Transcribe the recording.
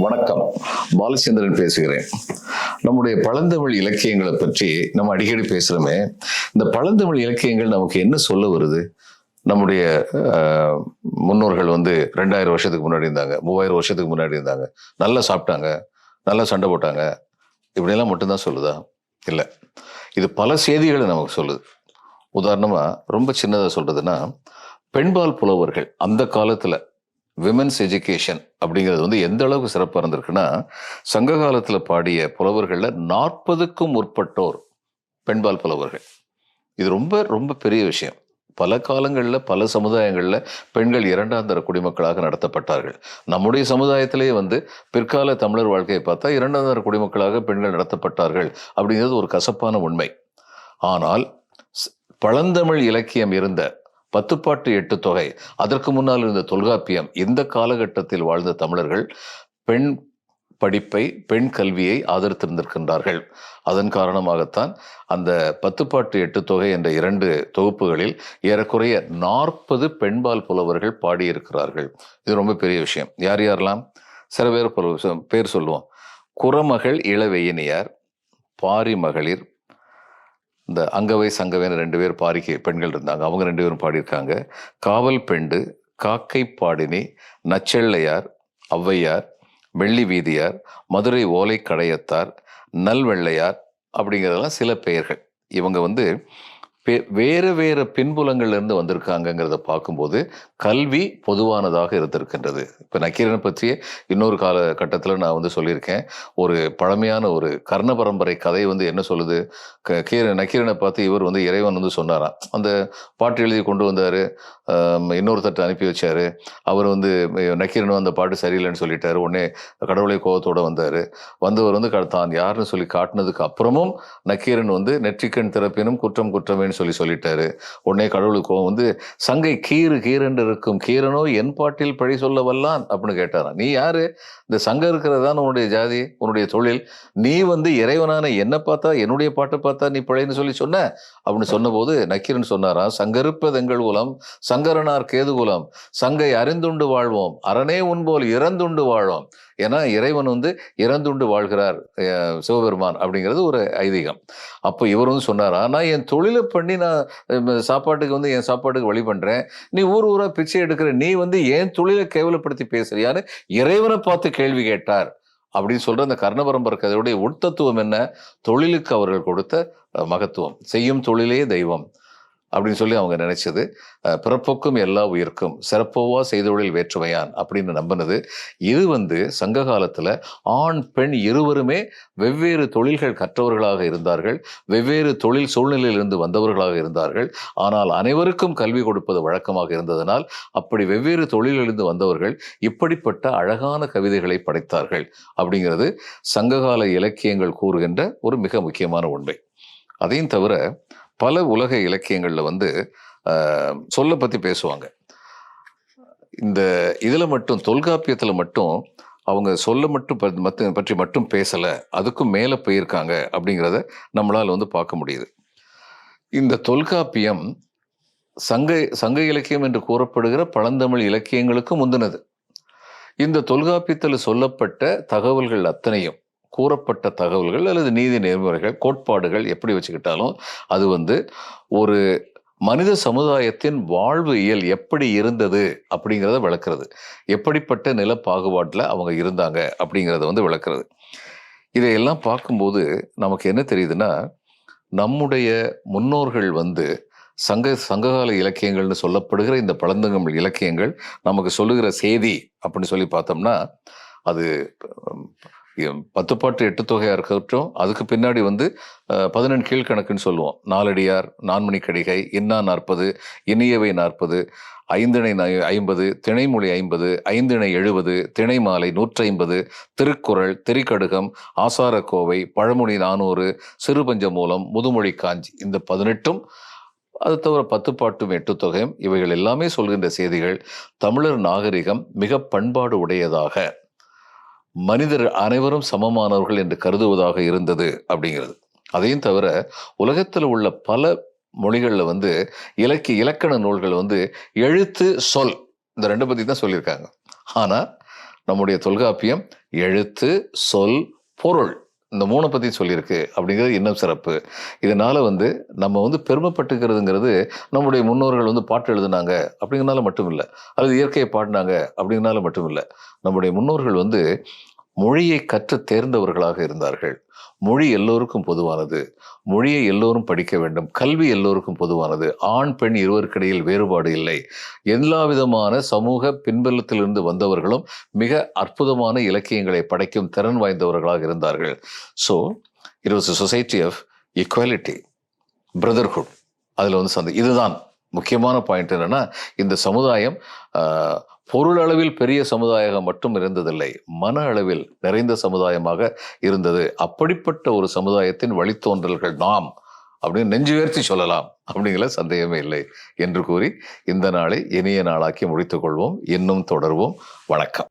வணக்கம். பாலச்சந்திரன் பேசுகிறேன். நம்முடைய பழந்தமிழ் இலக்கியங்களை பற்றி நம்ம அடிக்கடி பேசுகிறோமே இந்த பழந்தமிழ் இலக்கியங்கள் நமக்கு என்ன சொல்ல வருது? நம்முடைய முன்னோர்கள் வந்து ரெண்டாயிரம் வருஷத்துக்கு முன்னாடி இருந்தாங்க. மூவாயிரம் வருஷத்துக்கு முன்னாடி இருந்தாங்க. நல்லா சாப்பிட்டாங்க. நல்லா சண்டை போட்டாங்க. இப்படியெல்லாம் மட்டும்தான் சொல்லுதா? இல்லை. இது பல செய்திகளை நமக்கு சொல்லுது. உதாரணமாக ரொம்ப சின்னதாக சொல்கிறதுன்னா பெண்பால் புலவர்கள் அந்த காலத்தில் விமென்ஸ் எஜுகேஷன் அப்படிங்கிறது வந்து எந்த அளவுக்கு சிறப்பாக இருந்திருக்குன்னா சங்க காலத்தில் பாடிய புலவர்களில் நாற்பதுக்கும் முற்பட்டோர் பெண்பால் புலவர்கள். இது ரொம்ப ரொம்ப பெரிய விஷயம். பல காலங்களில் பல சமுதாயங்களில் பெண்கள் இரண்டாம் தர குடிமக்களாக நடத்தப்பட்டார்கள். நம்முடைய சமுதாயத்திலே வந்து பிற்கால தமிழர் வாழ்க்கையை பார்த்தா இரண்டாம் தர குடிமக்களாக பெண்கள் நடத்தப்பட்டார்கள் அப்படிங்கிறது ஒரு கசப்பான உண்மை. ஆனால் பழந்தமிழ் இலக்கியம் இருந்த பத்துப்பாட்டு எட்டு தொகை. அதற்கு முன்னால் இருந்த தொல்காப்பியம் இந்த காலகட்டத்தில் வாழ்ந்த தமிழர்கள்? பெண் படிப்பை பெண் கல்வியை ஆதரித்திருந்திருக்கின்றார்கள். அதன் காரணமாகத்தான் அந்த பத்துப்பாட்டு எட்டு தொகை என்ற இரண்டு தொகுப்புகளில் ஏறக்குறைய நாற்பது பெண்பால் புலவர்கள் பாடியிருக்கிறார்கள். இது ரொம்ப பெரிய விஷயம். யார் யாரெல்லாம்? சில பேர் பேர் சொல்லுவோம். குறமகள் இளவெயினியார் பாரி மகளிர் இந்த அங்கவை சங்கவைன்னு ரெண்டு பேர் பாரிக்கை பெண்கள் இருந்தாங்க. அவங்க ரெண்டு பேரும் பாடியிருக்காங்க. காவல் பெண்டு காக்கை பாடினி நச்செள்ளையார் ஔவையார் வெள்ளி வீதியார் மதுரை ஓலை கடையத்தார் நல்வெள்ளையார் அப்படிங்கிறதெல்லாம் சில பெயர்கள். இவங்க வந்து வேறு வேறு பின்புலங்கள்லேருந்து வந்திருக்காங்கங்கிறத பார்க்கும்போது கல்வி பொதுவானதாக இருந்திருக்கின்றது. இப்போ நக்கீரனை பற்றிய இன்னொரு காலகட்டத்தில் நான் வந்து சொல்லியிருக்கேன். ஒரு பழமையான ஒரு கர்ண பரம்பரை கதை வந்து என்ன சொல்லுது? க- கீர நக்கீரனை பார்த்து இவர் வந்து இறைவன் வந்து சொன்னாராம். அந்த பாட்டு எழுதி கொண்டு வந்தார். இன்னொருத்தட்ட அனுப்பி வச்சார். அவர் வந்து அஹ், நக்கீரன் அந்த பாட்டு சரியில்லைன்னு சொல்லிட்டாரு. உடனே கடவுளை கோபத்தோடு வந்தார். வந்தவர் வந்து க- தான் யாருன்னு சொல்லி காட்டினதுக்கு அப்புறமும் நக்கீரன் வந்து நெற்றிக்கண் திறப்பினும் குற்றம் குற்றமேன்னு சொல்லி சொல்லிட்டாரு. உடனே கடவுளுக்கு கோபம் வந்து சங்கை கீறு கீரென்று இருக்கும். கீரனோ என் பாட்டில் பழி சொல்ல வல்லான் அப்படின்னு கேட்டாராம். நீ யாரு? இந்த சங்கம் இருக்கிறது தான் உன்னுடைய ஜாதி உன்னுடைய தொழில். நீ வந்து இறைவனான என்னை பார்த்தா என்னுடைய பாட்டை பார்த்தா நீ பழையன்னு சொல்லி சொன்ன? அப்படின்னு சொன்னபோது நக்கீரன் சொன்னாராம் சங்கருப்பது எங்கள் குலம் சங்கரனார் கேது குலம். சங்கை அறிந்துண்டு வாழ்வோம். அரணே உன்போல் இறந்துண்டு வாழ்வோம். ஏன்னா இறைவன் வந்து இறந்துண்டு வாழ்கிறார் சிவபெருமான் அப்படிங்கிறது ஒரு ஐதீகம். அப்போ இவர் வந்து சொன்னாரா நான் என் தொழிலை பண்ணி நான் சாப்பாட்டுக்கு வந்து என் சாப்பாட்டுக்கு வழி பண்ணுறேன் நீ ஊர் ஊராக பிச்சை எடுக்கிற நீ வந்து என் தொழிலை கேவலப்படுத்தி பேசுறியான்னு இறைவனை பார்த்து கேள்வி கேட்டார். அப்படின்னு சொல்ற அந்த கர்ணபரம்பர கதையுடைய உட்தத்துவம் என்ன? தொழிலுக்கு அவர்கள் கொடுத்த மகத்துவம். செய்யும் தொழிலே தெய்வம். அப்படின்னு சொல்லி அவங்க நினைச்சது. பிறப்புக்கும் எல்லா உயிர்க்கும் சிறப்போவா செய்தொழில் வேற்றுமையான் அப்படின்னு நம்பினது. இது வந்து சங்க காலத்தில் ஆண் பெண் இருவருமே வெவ்வேறு தொழில்கள் கற்றவர்களாக இருந்தார்கள். வெவ்வேறு தொழில் சூழ்நிலையிலிருந்து வந்தவர்களாக இருந்தார்கள். ஆனால் அனைவருக்கும் கல்வி கொடுப்பது வழக்கமாக இருந்ததனால் அப்படி வெவ்வேறு தொழிலிலிருந்து வந்தவர்கள் இப்படிப்பட்ட அழகான கவிதைகளை படைத்தார்கள் அப்படிங்கிறது சங்ககால இலக்கியங்கள் கூறுகின்ற ஒரு மிக முக்கியமான உண்மை. அதையும் தவிர பல உலக இலக்கியங்களில் வந்து சொல்லை சொல்ல பேசுவாங்க. இந்த இதில் மட்டும் தொல்காப்பியத்தில் மட்டும் அவங்க சொல்ல மட்டும் ப- மத்த- பற்றி மட்டும் பேசலை அதுக்கும் மேலே போயிருக்காங்க அப்படிங்கிறத நம்மளால் வந்து பார்க்க முடியுது. இந்த தொல்காப்பியம் சங்க சங்க இலக்கியம் என்று கூறப்படுகிற பழந்தமிழ் இலக்கியங்களுக்கு முந்தினது. இந்த தொல்காப்பியத்தில் சொல்லப்பட்ட தகவல்கள் அத்தனையும் கூறப்பட்ட தகவல்கள் அல்லது நீதி நெறிமுறைகள் கோட்பாடுகள் எப்படி வச்சுக்கிட்டாலும் அது வந்து ஒரு மனித சமுதாயத்தின் வாழ்வு இயல் எப்படி இருந்தது அப்படிங்கிறத விளக்குறது. எப்படிப்பட்ட நில பாகுபாட்டில் அவங்க இருந்தாங்க அப்படிங்கிறத வந்து விளக்குறது. இதையெல்லாம் பார்க்கும்போது நமக்கு என்ன தெரியுதுன்னா நம்முடைய முன்னோர்கள் வந்து சங்க சங்ககால இலக்கியங்கள்னு சொல்லப்படுகிற இந்த பழந்தங்கள் இலக்கியங்கள் நமக்கு சொல்லுகிற செய்தி அப்படின்னு சொல்லி பார்த்தோம்னா அது பத்து பாட்டு எட்டு தொகையாக இருக்கட்டும். அதுக்கு பின்னாடி வந்து பதினெண் கீழ்கணக்குன்னு சொல்லுவோம். நாலடியார் நான்மணி கடிகை இன்னா நாற்பது இனியவை நாற்பது ஐந்திணை நை- ஐம்பது திணைமொழி ஐம்பது ஐந்திணை எழுபது திணை மாலை நூற்றைம்பது திருக்குறள் திரிக்கடுகம் ஆசாரக்கோவை பழமொழி நானூறு சிறுபஞ்சமூலம் முதுமொழி காஞ்சி இந்த பதினெட்டும் அது தவிர பத்து பாட்டும் எட்டு தொகையும் இவைகள் எல்லாமே சொல்கின்ற செய்திகள் தமிழர் நாகரிகம் மிக பண்பாடு உடையதாக. மனிதர் அனைவரும் சமமானவர்கள் என்று கருதுவதாக இருந்தது அப்படிங்கிறது. அதையும் தவிர உலகத்தில் உள்ள பல மொழிகளில் வந்து இலக்கிய இலக்கண நூல்கள் வந்து எழுத்து சொல் இந்த ரெண்டு பற்றி தான் சொல்லியிருக்காங்க. ஆனால் நம்முடைய தொல்காப்பியம் எழுத்து சொல் பொருள் இந்த மூணை பற்றி சொல்லியிருக்கு அப்படிங்கிறது இன்னும் சிறப்பு. இதனால் வந்து நம்ம வந்து பெருமைப்பட்டுக்கிறதுங்கிறது நம்முடைய முன்னோர்கள் வந்து பாட்டு எழுதுனாங்க அப்படிங்கிறனால மட்டும் இல்லை அல்லது இயற்கையை பாடினாங்க அப்படிங்கிறனால மட்டும் இல்லை நம்முடைய முன்னோர்கள் வந்து மொழியை கற்று தேர்ந்தவர்களாக இருந்தார்கள். மொழி எல்லோருக்கும் பொதுவானது. மொழியை எல்லோரும் படிக்க வேண்டும். கல்வி எல்லோருக்கும் பொதுவானது. ஆண் பெண் இருவருக்கிடையில் வேறுபாடு இல்லை. எல்லா விதமான சமூக பின்பலத்திலிருந்து வந்தவர்களும் மிக அற்புதமான இலக்கியங்களை படைக்கும் திறன் வாய்ந்தவர்களாக இருந்தார்கள். So it was society of equality brotherhood அதில் வந்து சந்தை இதுதான் முக்கியமான பாயிண்ட் என்னென்னா இந்த சமுதாயம் பொருளளவில் பெரிய சமுதாயம் மட்டும் இருந்ததில்லை மன அளவில் நிறைந்த சமுதாயமாக இருந்தது. அப்படிப்பட்ட ஒரு சமுதாயத்தின் வழித்தோன்றல்கள் நாம் அப்படின்னு நெஞ்சு உயர்த்தி சொல்லலாம் அப்படிங்கிற சந்தேகமே இல்லை என்று கூறி இந்த நாளை இனிய நாளாக்கி முடித்துக் கொள்வோம். இன்னும் தொடர்வோம். வணக்கம்.